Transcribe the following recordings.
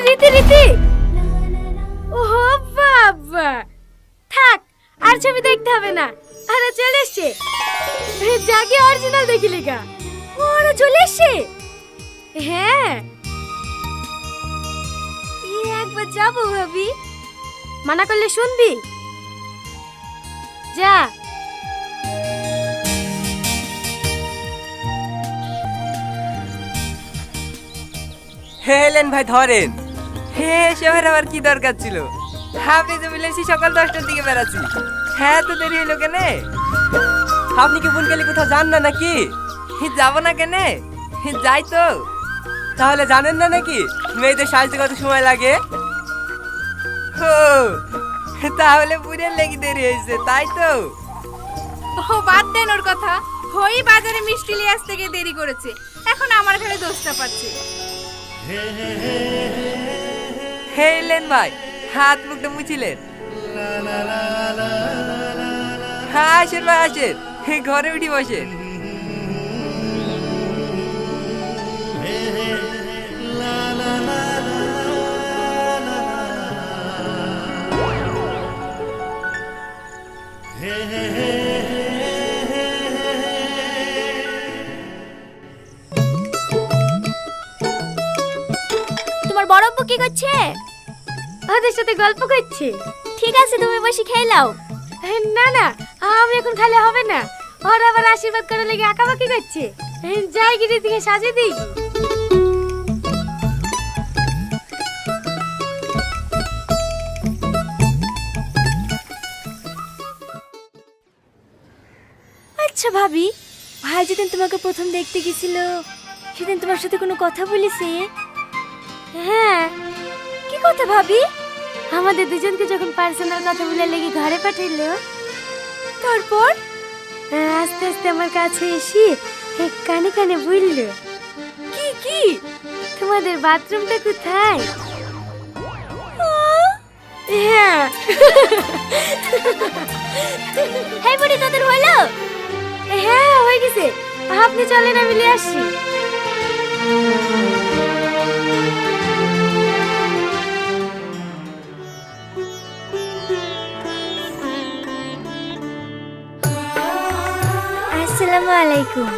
রীতি রীতি। ও বাবা। থাক, আর ছবি দেখতে হবে না। আরে, চলে এসছে। যাকে অরিজিনাল দেখিলি গা। ওরা চলে এসছে। হ্যাঁ। একবার যাব ভাবি। মানা করলে শুনবি? যা। হে এলেন ভাই, ধরেন। হে, শহরে আবার কি দরকার ছিল? আপনি তো মিলেছি সকাল দশটার দিকে বেড়াচ্ছি। হ্যাঁ তো দেরি হইল কেনে? আপনি কি বোন গেলে কোথাও যান না নাকি? যাব না কেনে? যাই তো। তাহলে জানেন না নাকি, মেয়েদের সাজতে কত সময় লাগে? ও তাহলে বুড়ের লেগে দেরি হয়েছে, তাই তো। ও বাদ দেন ওর কথা। হই বাজারে মিষ্টি নিয়ে আসতে গিয়ে দেরি করেছে। এখন আমার ঘরে দোষটা পাচ্ছে। হে এলেন ভাই হাত মুখটা মুছিলেন। হ্যাঁ আসেন ভাই আসেন। ঘরে উঠি বসেন। কি করছে? ওদের সাথে গল্প করছে। ঠিক আছে তুমি বসে খেয়ে নাও। না না আমি এখন খালে হবে না। ওরা আবার আশীর্বাদ করার লেগে আঁকাবাকি করছে। যাই গিয়ে দিকে সাজিয়ে দিই। আচ্ছা ভাবি ভাই যেদিন তোমাকে প্রথম দেখতে গেছিল সেদিন তোমার সাথে কোনো কথা বলেছে? হ্যাঁ। কি কথা ভাবি? আমাদের দুজনকে যখন পার্সোনাল কথা বলে লেগে ঘরে পাঠাইলো তারপর? আহ, আস্তে আস্তে আমার কাছে এসে কানে কানে বলল কি কি? তোমাদের বাথরুমটা কোথায়? হ্যাঁ। হ্যাঁ বুড়ি তোদের হলো? হ্যাঁ হয়ে গেছে। আপনি চলেন আমি নিয়ে আসছি। আসসালামু আলাইকুম।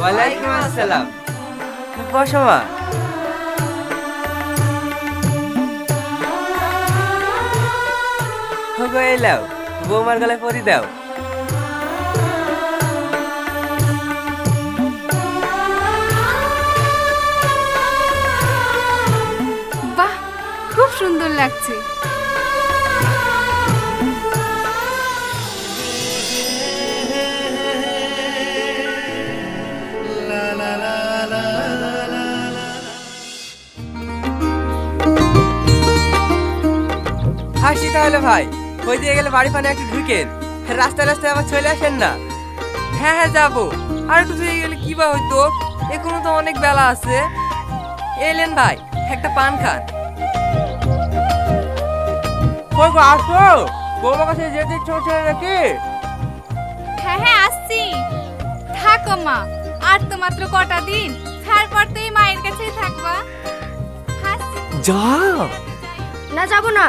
ওয়ালাইকুম আসসালাম। বসো মা হোগো এলাও বৌমার গলায় পরি দাও। বাহ খুব সুন্দর লাগছে। হাসি তাহলে ভাই। ওই দিয়ে গেলে বাড়ি পানে একটু ঢুকেন। রাস্তায় রাস্তায় আবার চলে আসেন না। হ্যাঁ হ্যাঁ যাব। আর একটু দিয়ে গেলে কি বা হইতো? এখনও তো অনেক বেলা আছে। এলেন ভাই একটা পান খান। কই গো আসো? বৌমা কাছে যেতে ইচ্ছে হচ্ছে নাকি? হ্যাঁ হ্যাঁ আসছি। থাকো মা। আর তো মাত্র কটা দিন। তারপর তো এই মায়ের কাছেই থাকবা। আসছি। যাও না যাব না।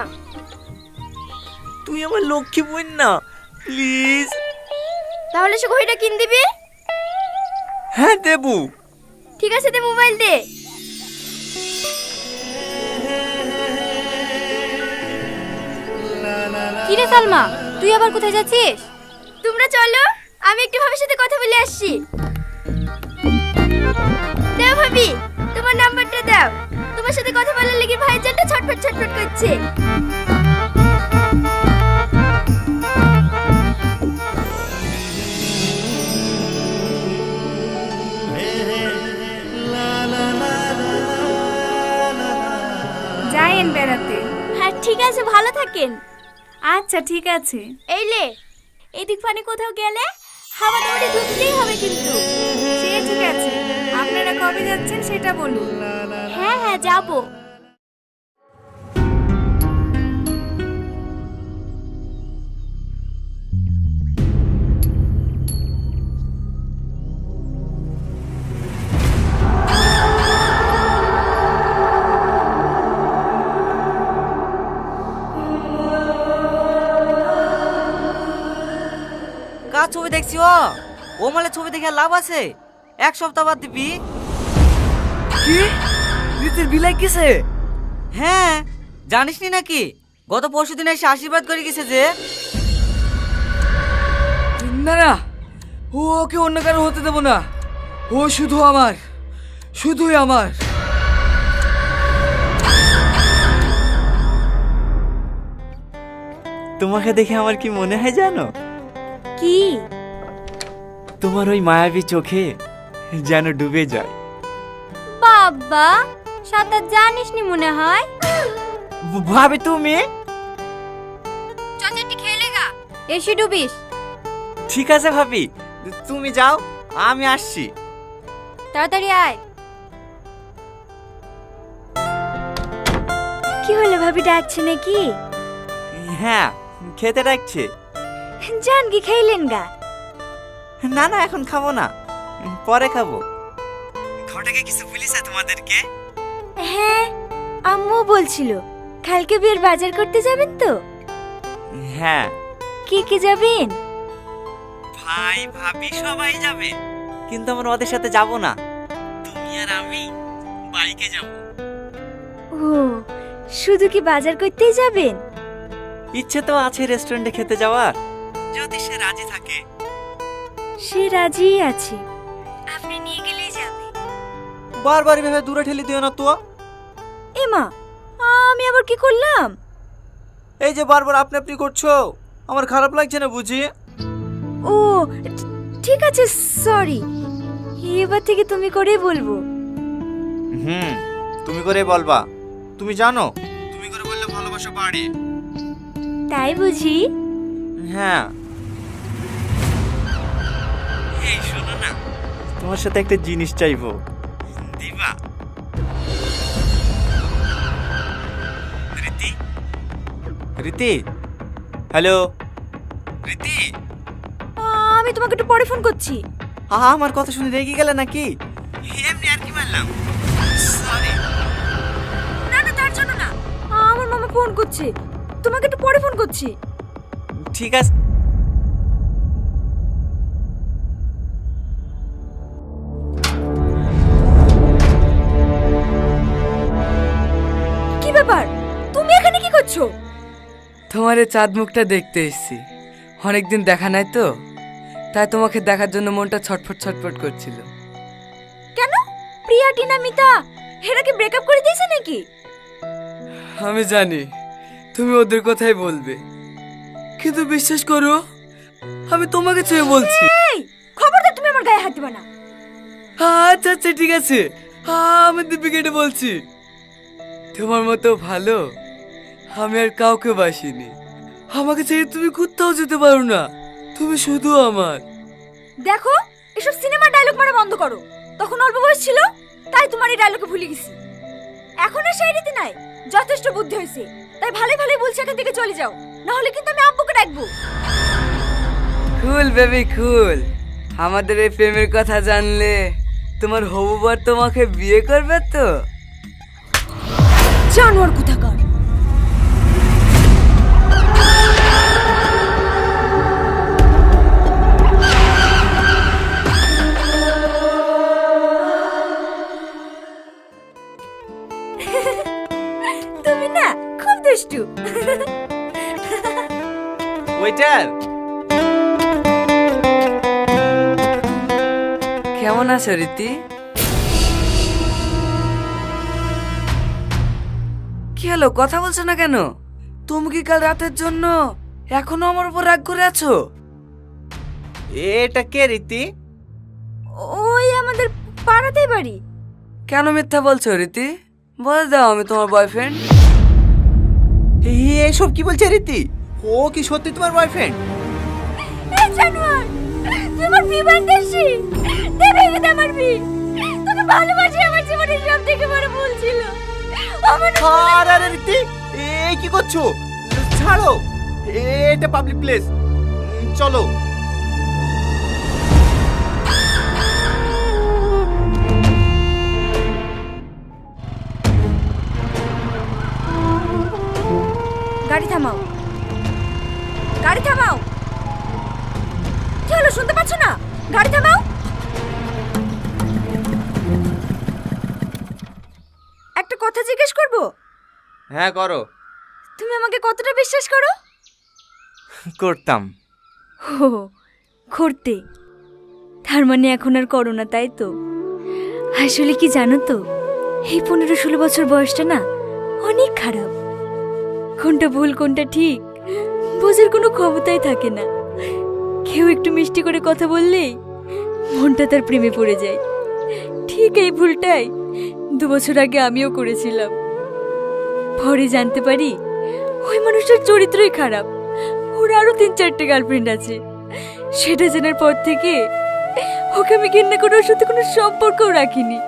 তুই আমার লক্ষ্মী বোন না প্লিজ তাহলে সে ঘড়িটা কিন দিবি? হ্যাঁ দেবু। ঠিক আছে দে মোবাইল দে। কিরে সালমা তুই আবার কোথায় যাচ্ছিস? তোমরা চলো আমি একটু ভাবির সাথে কথা বলে আসছি। দাও ভাবি তোমার নাম্বারটা দাও। তোমার সাথে কথা বলার লেগে ভাই জানটা ছটফট ছটফট করছে। ঠিক আছে ভালো থাকেন। আচ্ছা ঠিক আছে। এই লে এদিক ফানে কোথাও গেলে হাওয়া দৌড়ে ঢুকতেই হবে কিন্তু। সে ঠিক আছে। আপনারা কবে যাচ্ছেন সেটা বলুন। হ্যাঁ হ্যাঁ যাব। কার ছবি দেখছি ও। ও মালে ছবি দেখে আর লাভ আছে। এক সপ্তাহ বাদ দিবি। কি? রীতির বিলাই কিসে? হ্যাঁ জানিস নি নাকি? গত পরশু দিন এসে আশীর্বাদ করে গেছে যে। না না ও ওকে অন্য কারও হতে দেবো না। ও শুধু আমার শুধুই আমার। তোমাকে দেখে আমার কি মনে হয় জানো? কি? তোমার ওই মায়াবী চোখে যেন ডুবে যায়। বাবা সাঁতার জানিস নি মনে হয়? ভাবে তুমি? চচাটি খেলে গা। এসে ডুবিস। ঠিক আছে ভাবি তুমি যাও আমি আসছি। তাড়াতাড়ি আয়। কি হলো ভাবি ডাকছে নাকি? হ্যাঁ খেতে ডাকছে। জান কি খাইলেন গা। না না এখন খাব না। পরে খাব। ঘটাকে কিছু বলিছে তোমাদেরকে? হ্যাঁ আম্মু বলছিল কালকে বিয়ের বাজার করতে যাবেন তো? হ্যাঁ। কে কে যাবেন? ভাই ভাবি সবাই যাবে। কিন্তু আমরা ওদের সাথে যাব না। তুমি আর আমি বাইকে যাব। ও শুধু কি বাজার করতেই যাবেন? ইচ্ছে তো আছে রেস্টুরেন্টে খেতে যাওয়ার। যদি সে রাজি থাকে। সে রাজিই আছে। আপনি নিয়ে গেলেই যাবে। বারবার ভেবে দূরে ঠেলে দিও না তো এমা আমি আবার কি করলাম? এই যে বারবার আপনি আপনি করছ আমার খারাপ লাগছে না বুঝি? ও ঠিক আছে সরি এবার থেকে তুমি করেই বলব। হুম তুমি করে বলবা। তুমি জানো? তুমি করে বললে ভালোবাসা বাড়ে। তাই বুঝি? হ্যাঁ। তোমার সাথে একটা জিনিস চাইব। দিবা। রীতি। রীতি? হ্যালো? রীতি। আমি তোমাকে একটু পরে ফোন করছি। আহা আমার কথা শুনে রেগে গেলে নাকি? এমনি আর কি মারলাম সরি না না তার জন্য না। আমার মামা ফোন করছে। তোমাকে একটু পরে ফোন করছি। ঠিক আছে তোমার এই চাঁদ মুখটা দেখতে এসেছি। অনেকদিন দেখা নাই তো তাই তোমাকে দেখার জন্য মনটা ছটফট ছটফট করছিল। কেন? প্রিয়া টিনা মিতা এরা কি ব্রেকআপ করে দিয়েছে নাকি? আমি জানি তুমি ওদের কথাই বলবে। কিন্তু বিশ্বাস করো আমি তোমাকে ছুঁয়ে বলছি। এই খবরদার তুমি আমার গায়ে হাত দিবা না। আচ্ছা আচ্ছা ঠিক আছে। আমি দীপিকাটা বলছি। তোমার মতো ভালো আমি আর কাউকে বাসিনি। আমাকে ছেড়ে তুমি কোথাও যেতে পারো না। তুমি শুধু আমার। দেখো এসব সিনেমার ডায়লগ মারা বন্ধ করো। তখন অল্প বয়স ছিল তাই তোমার এই ডায়লগে ভুলে গেছি। এখন আর সেই রীতি নাই। যথেষ্ট বুদ্ধি হয়েছে। তাই ভালো ভালো বলছি এখান থেকে চলে যাও। না হলে কিন্তু আমি আব্বুকে ডাকবো। কুল বেবি কুল আমাদের এই প্রেমের কথা জানলে তোমার হবু বর তোমাকে বিয়ে করবে তো? জানোয়ার কোথাকার। ওয়েটার কেমন আছো রীতি? কি হলো কথা বলছো না কেন? তুমি কি কাল রাতের জন্য এখনও আমার উপর রাগ করে আছো? এটা কে রীতি? ওই আমাদের পাড়াতেই বাড়ি। কেন মিথ্যা বলছো রীতি? বলে দাও আমি তোমার বয়ফ্রেন্ড এসব কি বলছে রীতি? ও কি সত্যি তোমার বয়ফ্রেন্ড এই জানোয়ার তুই আমার বিমান দেশি দে ভেঙে আমার বি তোকে ভালোবাসি আমার জীবনের সব থেকে বড় ভুল ছিল। আমার আরে আরে রীতি এই কি করছ? ছাড়ো। এটা পাবলিক প্লেস চলো। গাড়ি থামাও। গাড়ি থামাও। কি হলো শুনতে পাচ্ছ না? গাড়ি থামাও। একটা কথা জিজ্ঞেস করব? হ্যাঁ করো। তুমি আমাকে কতটা বিশ্বাস করো? করতাম। ও করতে। তার মানে এখন আর করো না তাই তো। আসলে কি জানো তো এই পনেরো ষোলো বছর বয়সটা না অনেক খারাপ। কোনটা ভুল কোনটা ঠিক বোঝার কোনো ক্ষমতাই থাকে না। কেউ একটু মিষ্টি করে কথা বললেই মনটা তার প্রেমে পড়ে যায়। ঠিক এই ভুলটাই দু বছর আগে আমিও করেছিলাম। পরে জানতে পারি ওই মানুষটার চরিত্রই খারাপ। ওর আরও তিন চারটে গার্লফ্রেন্ড আছে। সেটা জানার পর থেকে ওকে আমি ঘেন্না করে ওর সাথে কোনো সম্পর্কও রাখিনি।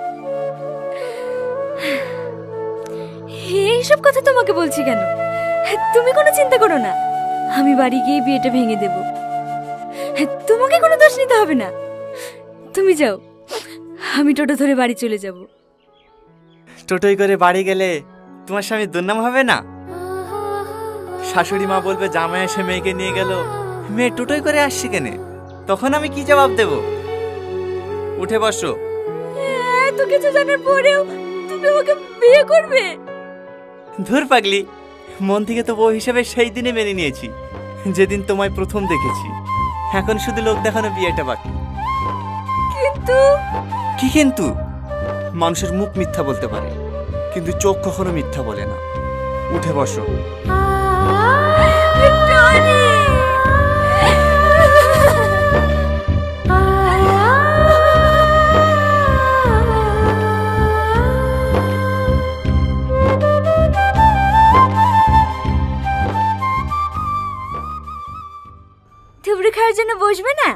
এইসব কথা তোমাকে বলছি কেন? তুমি কোনো চিন্তা করো না। আমি বাড়ি গিয়ে বিয়েটা ভেঙে দেব। তোমাকে কোনো দোষ নিতে হবে না। তুমি যাও আমি টোটো ধরে বাড়ি চলে যাব। টোটোই করে বাড়ি গেলে তোমার স্বামী দুর্নাম হবে না? শাশুড়ি মা বলবে জামাই এসে মেয়েকে নিয়ে গেল। মেয়ে টোটোই করে আসছে কেনে? তখন আমি কি জবাব দেব? উঠে বসো। এত কিছু জানার পরেও তুমি আমাকে বিয়ে করবে? ধুর পাগলি। মন থেকে তো বউ হিসেবে সেই দিনে মেনে নিয়েছি যেদিন তোমায় প্রথম দেখেছি এখন শুধু লোক দেখানো বিয়েটা বাকি কিন্তু কি কিন্তু মানুষের মুখ মিথ্যা বলতে পারে কিন্তু চোখ কখনো মিথ্যা বলে না উঠে বসো জন্য বসবে না?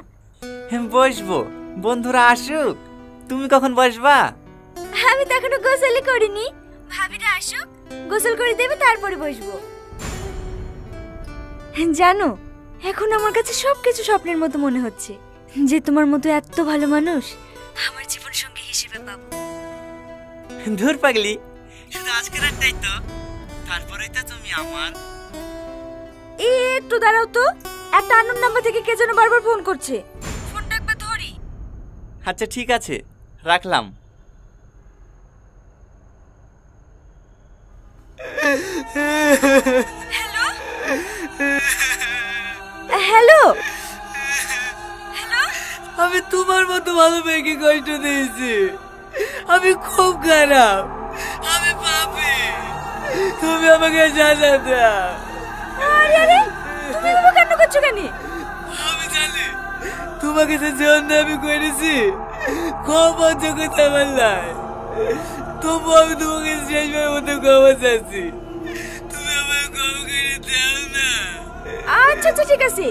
হ্যাঁ, বসবো। বন্ধুরা আসুক। তুমি কখন বসবা? আমি তো এখনও গোসলই করিনি। ভাবিরা আসুক গোসল করে দেবে তারপরে বসবো। জানো এখন আমার কাছে সবকিছু স্বপ্নের মতো মনে হচ্ছে। যে তোমার মতো এত ভালো মানুষ আমার জীবন সঙ্গী হিসেবে পাবো। ধুর পাগলি শুধু আজকের রাতটাই তো। তারপরেই তো তুমি আমার। এই একটু দাঁড়াও তো। একটা আনন্দ নাম্বার থেকে কে যেন বারবার ফোন করছে। ফোনটা একবার ধরি। আচ্ছা ঠিক আছে। রাখলাম। হ্যালো? হ্যালো? আমি তোমার মতো ভালো মেয়েকে কষ্ট দিয়েছি। আমি খুব খারাপ। আমি পাপি। তুমি আমাকে সাজা দাও। আরে আরে তোমাকে যে জন্য আমি করেছি খুব অযোগ্যতা আমার নাই। তবু আমি তোমাকে শেষবার মতো ক্ষমা চাচ্ছি। তুমি আমাকে ক্ষমা করে দাও না। আচ্ছা আচ্ছা ঠিক আছে।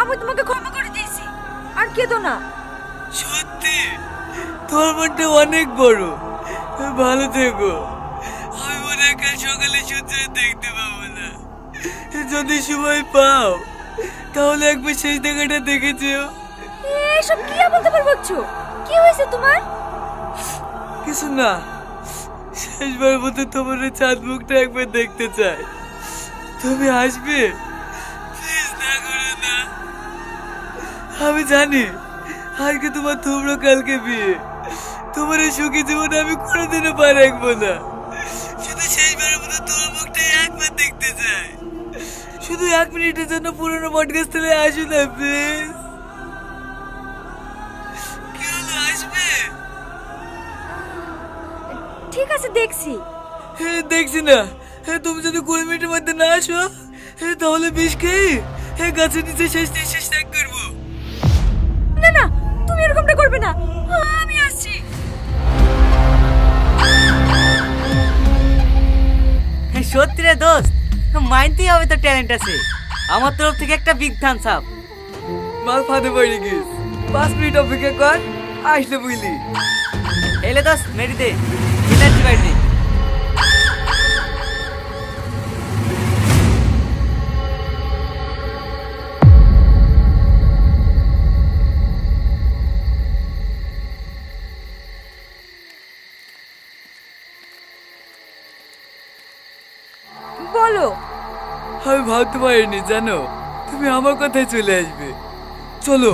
আমি তোমাকে ক্ষমা করে দিয়েছি। আর কেঁদো না। সত্যি তোর মনটা অনেক বড়। ভালো থেকো। আমি মনে হয় কাল সকালে সূর্য দেখতে পাবো না। যদি সময় পাও তাহলে একবার শেষ দেখাটা দেখেছিও এসব কি বলতে পারব কি হয়েছে তোমার? কিছু না। শেষবার মতো তোমার চাঁদ মুখটা একবার দেখতে চাই। তুমি আসবে? না করো না। আমি জানি, আজকে তোমার তোমরা কালকে বিয়ে। তোমার এই সুখী জীবন আমি কোনোদিনও পা রাখব না। শুধু শেষবারের মতো তোমার মুখটাই একবার দেখতে চাই। শুধু এক মিনিটের জন্য পুরনো পডকাস্ট থেকে আসো না প্লিজ ঠিক আছে দেখছি। হ্যাঁ, দেখছি না। হ্যাঁ, তুমি যদি কুড়ি মিনিটের মধ্যে না আসো হ্যাঁ, তাহলে বিষ খেয়ে হ্যাঁ, গাছের নিচে শেষ শেষ ত্যাগ করব। না না তুমি এরকমটা করবে না। আমি আসছি। হ্যাঁ, সত্যি রে দোস্ত মাইনতেই হবে তো ট্যালেন্ট আছে। আমার তরফ থেকে একটা বিগ থামস আপ মাল ফাঁদে পড়ে গিস পাঁচ মিনিট অপেক্ষা কর আসলে বুঝলি। এলে দোস্ত মেরি দে। বলো। আমি ভাবতে পারিনি জানো? তুমি আমার কথায় চলে আসবে। চলো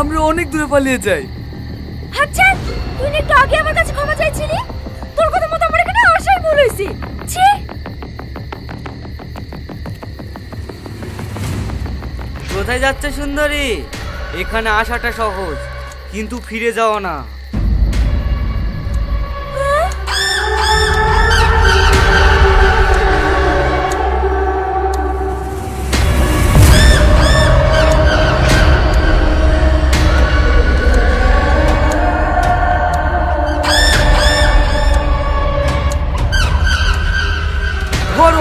আমরা অনেক দূরে পালিয়ে যাই। আচ্ছা তুই একটু আগে আমার কাছে ক্ষমা চাইছিলি? হয়েছে কোথায় যাচ্ছে সুন্দরী? এখানে আসাটা সহজ কিন্তু ফিরে যাওয়া না।